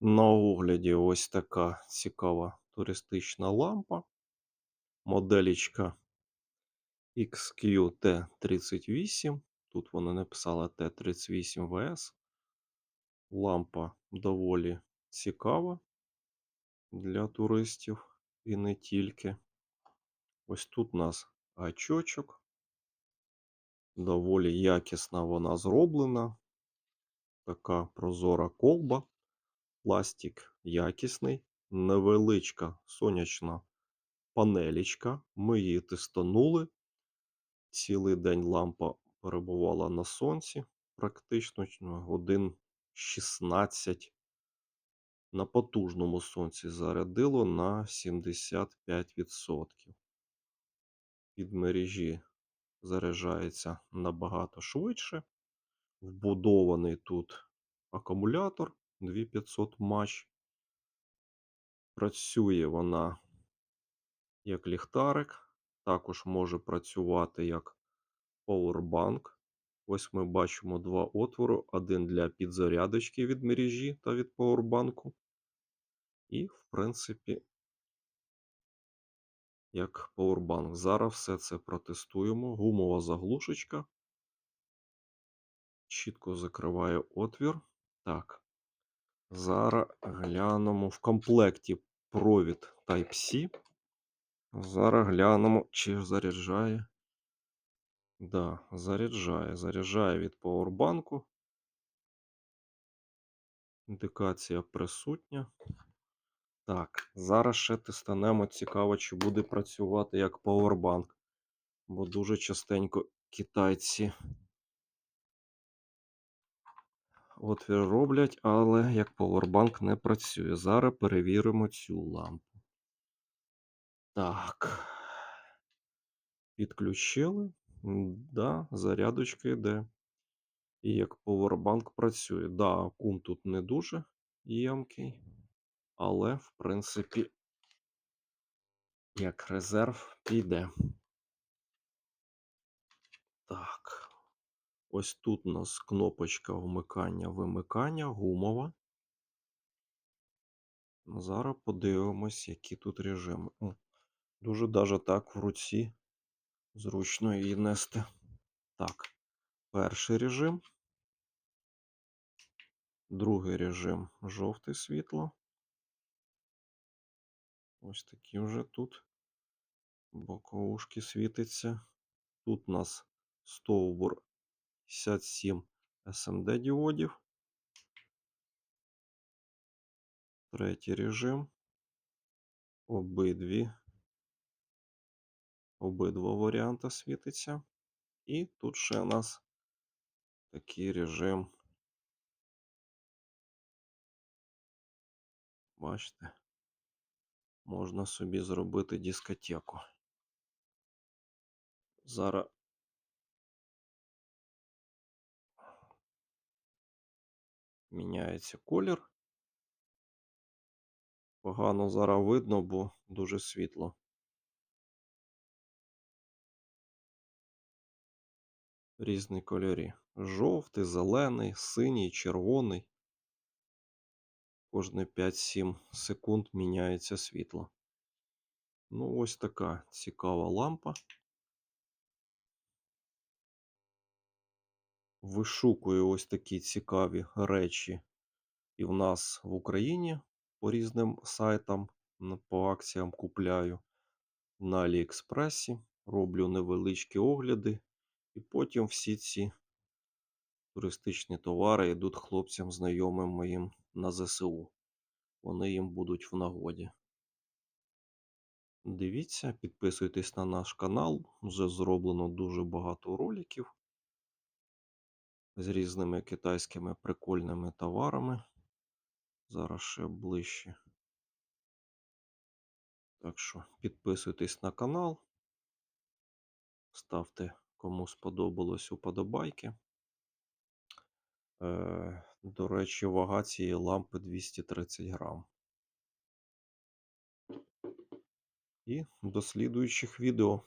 На огляді ось така цікава туристична лампа. Моделічка XQ-T38. Тут вони написали T38VS. Лампа доволі цікава для туристів і не тільки. Ось тут у нас гачочок. Доволі якісно вона зроблена. Така прозора колба. Пластик якісний, невеличка сонячна панелічка. Ми її тестанули. Цілий день лампа перебувала на сонці, практично ну, годин 16 на потужному сонці зарядило на 75%. Від мережі заряджається набагато швидше. Вбудований тут акумулятор 2500 матч. Працює вона як ліхтарик, також може працювати як поwerbank. Ось ми бачимо два отвори: один для підзарядочки від мережі та від поwerbank. І, в принципі, як поwerbank. Зараз все це протестуємо. Гумова заглушечка. Чітко закриває отвір. Так. Зараз глянемо в комплекті провід Type-C. Зараз глянемо, чи заряджає. Да, заряджає. Заряджає від поwerbank. Індикація присутня. Так, зараз ще тестанемо. Цікаво, чи буде працювати як Powerbank. Бо дуже частенько китайці отвір роблять, але як Powerbank не працює. Зараз перевіримо цю лампу. Так. Підключили. Да, зарядочка йде. І як Powerbank працює. Да, акум тут не дуже ємкий. Але, в принципі, як резерв піде. Так. Ось тут у нас кнопочка вмикання-вимикання, гумова. Зараз подивимось, які тут режими. О, дуже даже так в руці зручно її нести. Так, перший режим. Другий режим жовте світло. Ось такі вже тут боковушки світиться. Тут у нас стовбур 57 SMD діодів. Третій режим. Обидві. Обидва варіанти світиться. І тут ще у нас такий режим. Бачите, можна собі зробити дискотеку. Зараз міняється колір. Погано зараз видно, бо дуже світло. Різні кольорі. Жовтий, зелений, синій, червоний. Кожні 5-7 секунд міняється світло. Ну, ось така цікава лампа. Вишукую ось такі цікаві речі і в нас в Україні по різним сайтам по акціям купляю на Аліекспресі, роблю невеличкі огляди, і потім всі ці туристичні товари йдуть хлопцям знайомим моїм на ЗСУ. Вони їм будуть в нагоді. Дивіться, підписуйтесь на наш канал. Вже зроблено дуже багато роликів з різними китайськими прикольними товарами. Зараз ще ближче. Так що підписуйтесь на канал, ставте кому сподобалось уподобайки. Е, До речі, вага цієї лампи 230 грам. І до слідуючих відео.